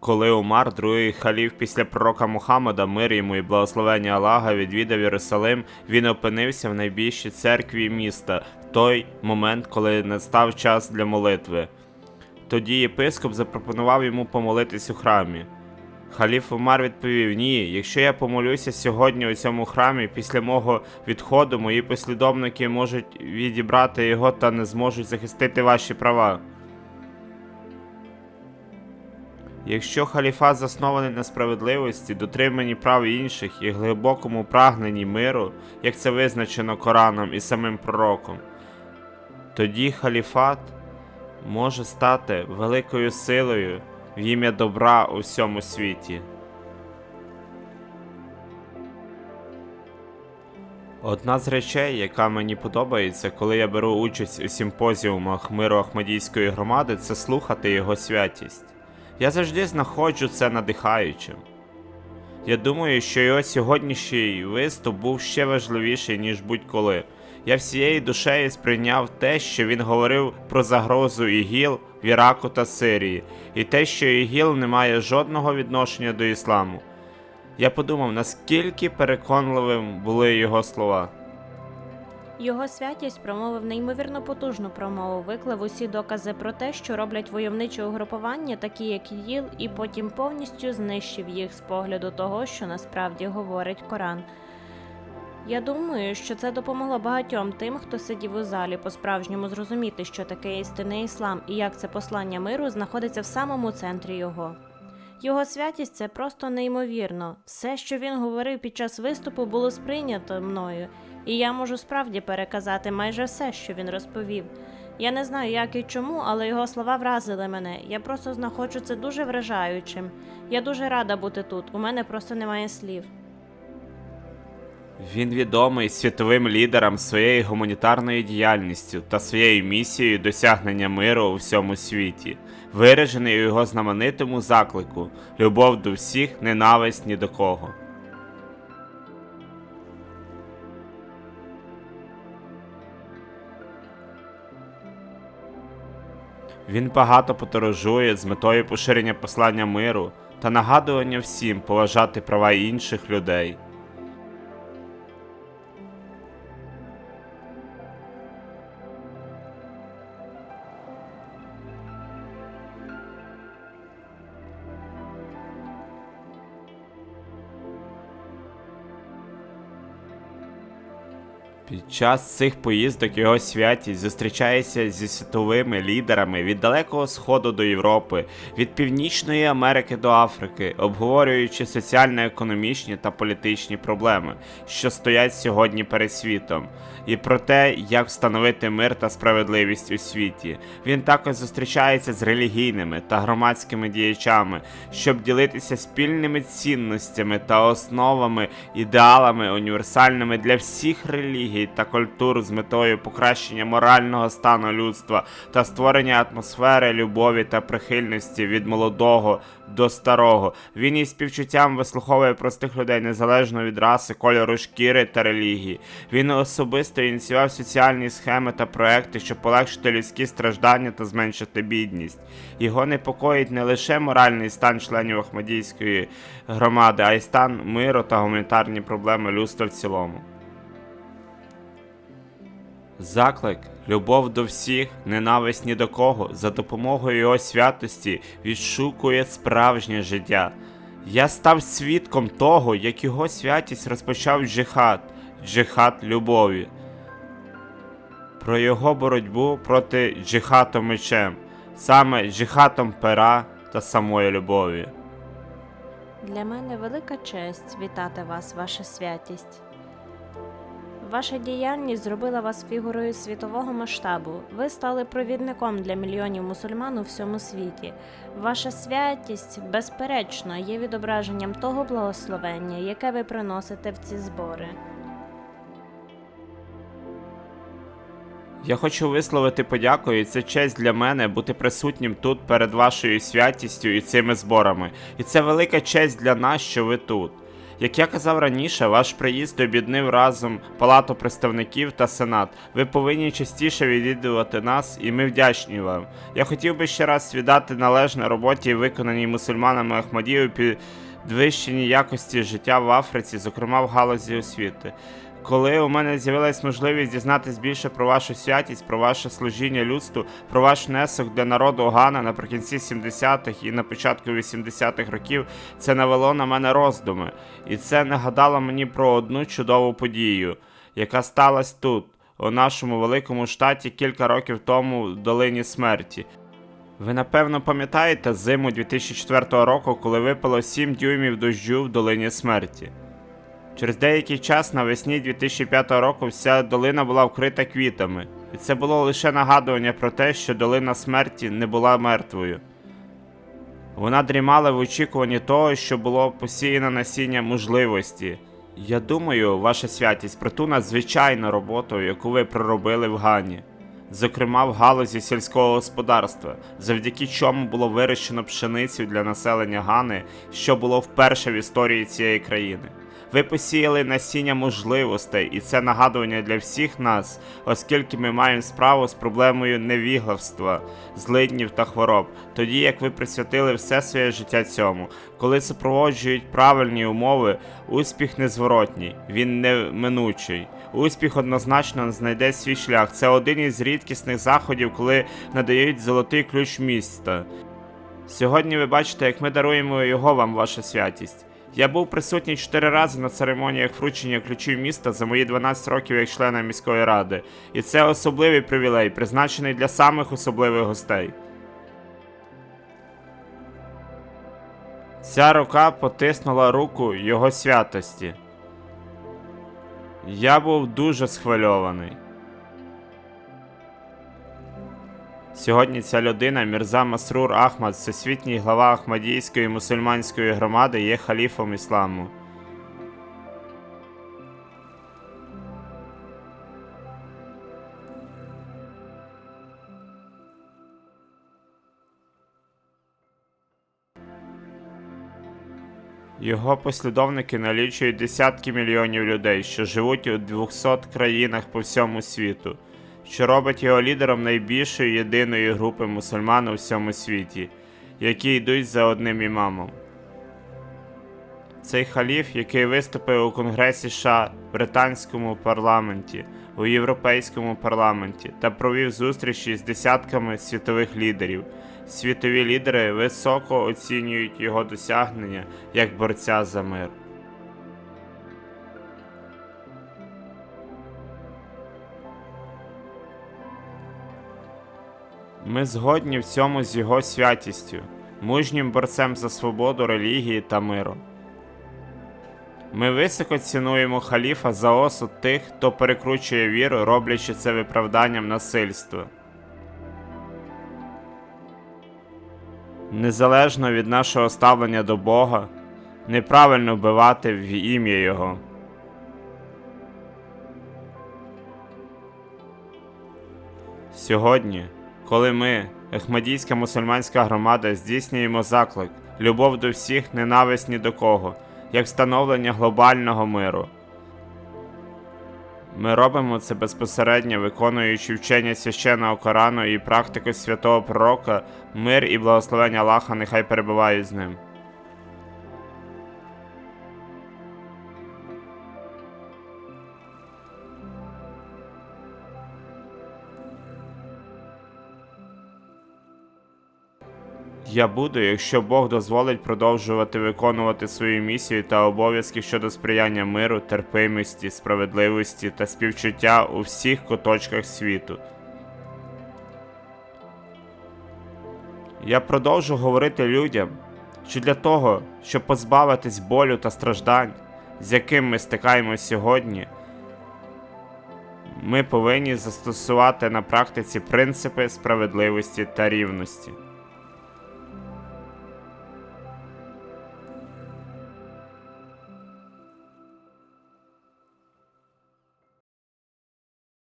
Коли умар другий халіф після пророка Мухаммада, мир йому і благословення Аллаха відвідав Єрусалим, він опинився в найбільшій церкві міста в той момент, коли настав час для молитви. Тоді єпископ запропонував йому помолитись у храмі. Халіф Умар відповів: Ні, якщо я помолюся сьогодні у цьому храмі, після мого відходу мої послідовники можуть відібрати його та не зможуть захистити ваші права. Якщо халіфат заснований на справедливості, дотриманні прав інших і глибокому прагненні миру, як це визначено Кораном і самим пророком, тоді халіфат може стати великою силою в ім'я добра у всьому світі. Одна з речей, яка мені подобається, коли я беру участь у симпозіумах миру Ахмадійської громади, це слухати його святість. Я завжди знаходжу це надихаючим. Я думаю, що його сьогоднішній виступ був ще важливіший, ніж будь-коли. Я всією душею сприйняв те, що він говорив про загрозу ІГІЛ в Іраку та Сирії, і те, що ІГІЛ не має жодного відношення до ісламу. Я подумав, наскільки переконливим були його слова. Його святість промовив неймовірно потужну промову, виклав усі докази про те, що роблять войовничі угрупування, такі як ЄЛ, і потім повністю знищив їх з погляду того, що насправді говорить Коран. Я думаю, що це допомогло багатьом тим, хто сидів у залі, по-справжньому зрозуміти, що таке істинний іслам і як це послання миру знаходиться в самому центрі його. Його святість це просто неймовірно. Все, що він говорив під час виступу, було сприйнято мною, і я можу справді переказати майже все, що він розповів. Я не знаю, як і чому, але його слова вразили мене. Я просто знаходжу це дуже вражаючим. Я дуже рада бути тут. У мене просто немає слів. Він відомий світовим лідерам своєю гуманітарною діяльністю та своєю місією досягнення миру у всьому світі, виражений у його знаменитому заклику любов до всіх, ненависть ні до кого. Він багато подорожує з метою поширення послання миру та нагадування всім поважати права інших людей. Під час цих поїздок його святість зустрічається зі світовими лідерами від Далекого Сходу до Європи, від Північної Америки до Африки, обговорюючи соціально-економічні та політичні проблеми, що стоять сьогодні перед світом, і про те, як встановити мир та справедливість у світі. Він також зустрічається з релігійними та громадськими діячами, щоб ділитися спільними цінностями та основами, ідеалами універсальними для всіх релігій та культур з метою покращення морального стану людства та створення атмосфери любові та прихильності від молодого до старого. Він із співчуттям вислуховує простих людей незалежно від раси, кольору шкіри та релігії. Він особисто ініціював соціальні схеми та проекти, щоб полегшити людські страждання та зменшити бідність. Його непокоїть не лише моральний стан членів Ахмадійської громади, а й стан миру та гуманітарні проблеми людства в цілому. Заклик, любов до всіх, ненависть ні до кого, за допомогою його святості відшукує справжнє життя. Я став свідком того, як його святість розпочав джихад, джихад любові. Про його боротьбу проти джихату мечем, саме джихатом пера та самої любові. Для мене велика честь вітати вас, ваша святість. Ваша діяльність зробила вас фігурою світового масштабу. Ви стали провідником для мільйонів мусульман у всьому світі. Ваша святість, безперечно, є відображенням того благословення, яке ви приносите в ці збори. Я хочу висловити подяку, і це честь для мене бути присутнім тут перед вашою святістю і цими зборами. І це велика честь для нас, що ви тут. Як я казав раніше, ваш приїзд об'єднив разом Палату представників та Сенат. Ви повинні частіше відвідувати нас, і ми вдячні вам. Я хотів би ще раз свідати належне роботі, виконаній мусульманами Ахмадію підвищенні якості життя в Африці, зокрема в галузі освіти. Коли у мене з'явилась можливість дізнатись більше про вашу святість, про ваше служіння людству, про ваш внесок для народу Гана наприкінці 70-х і на початку 80-х років, це навело на мене роздуми, і це нагадало мені про одну чудову подію, яка сталася тут, у нашому великому штаті кілька років тому в долині смерті. Ви напевно пам'ятаєте зиму 2004 року, коли випало 7 дюймів дощу в долині смерті. Через деякий час навесні 2005 року вся долина була вкрита квітами, і це було лише нагадування про те, що долина смерті не була мертвою. Вона дрімала в очікуванні того, що було посіяно насіння можливості. Я думаю, ваша святість, про ту надзвичайну роботу, яку ви проробили в Гані, зокрема в галузі сільського господарства, завдяки чому було вирощено пшеницю для населення Гани, що було вперше в історії цієї країни. Ви посіяли насіння можливостей, і це нагадування для всіх нас, оскільки ми маємо справу з проблемою невігластва, злиднів та хвороб, тоді як ви присвятили все своє життя цьому. Коли супроводжують правильні умови, успіх незворотній, він неминучий. Успіх однозначно знайде свій шлях. Це один із рідкісних заходів, коли надають золотий ключ міста. Сьогодні ви бачите, як ми даруємо його вам, ваша святість. Я був присутній чотири рази на церемоніях вручення ключів міста за мої 12 років як члена міської ради, і це особливий привілей, призначений для самих особливих гостей. Ця рука потиснула руку його святості. Я був дуже схвильований. Сьогодні ця людина, Мірза Масрур Ахмад, всесвітній глава Ахмадійської мусульманської громади, є халіфом ісламу. Його послідовники налічують десятки мільйонів людей, що живуть у 200 країнах по всьому світу, що робить його лідером найбільшої єдиної групи мусульман у всьому світі, які йдуть за одним імамом. Цей халіф, який виступив у Конгресі США, британському парламенті, у Європейському парламенті та провів зустрічі з десятками світових лідерів. Світові лідери високо оцінюють його досягнення як борця за мир. Ми згодні в цьому з його святістю, мужнім борцем за свободу релігії та миру. Ми високо цінуємо халіфа за осуд тих, хто перекручує віру, роблячи це виправданням насильства. Незалежно від нашого ставлення до Бога, неправильно вбивати в ім'я Його. Сьогодні, коли ми, Ахмадійська мусульманська громада, здійснюємо заклик, любов до всіх, ненависть ні до кого, як встановлення глобального миру. Ми робимо це безпосередньо виконуючи вчення священного Корану і практику святого пророка, мир і благословення Аллаха нехай перебувають з ним. Я буду, якщо Бог дозволить продовжувати виконувати свою місію та обов'язки щодо сприяння миру, терпимості, справедливості та співчуття у всіх куточках світу. Я продовжу говорити людям, що для того, щоб позбавитись болю та страждань, з яким ми стикаємось сьогодні, ми повинні застосувати на практиці принципи справедливості та рівності.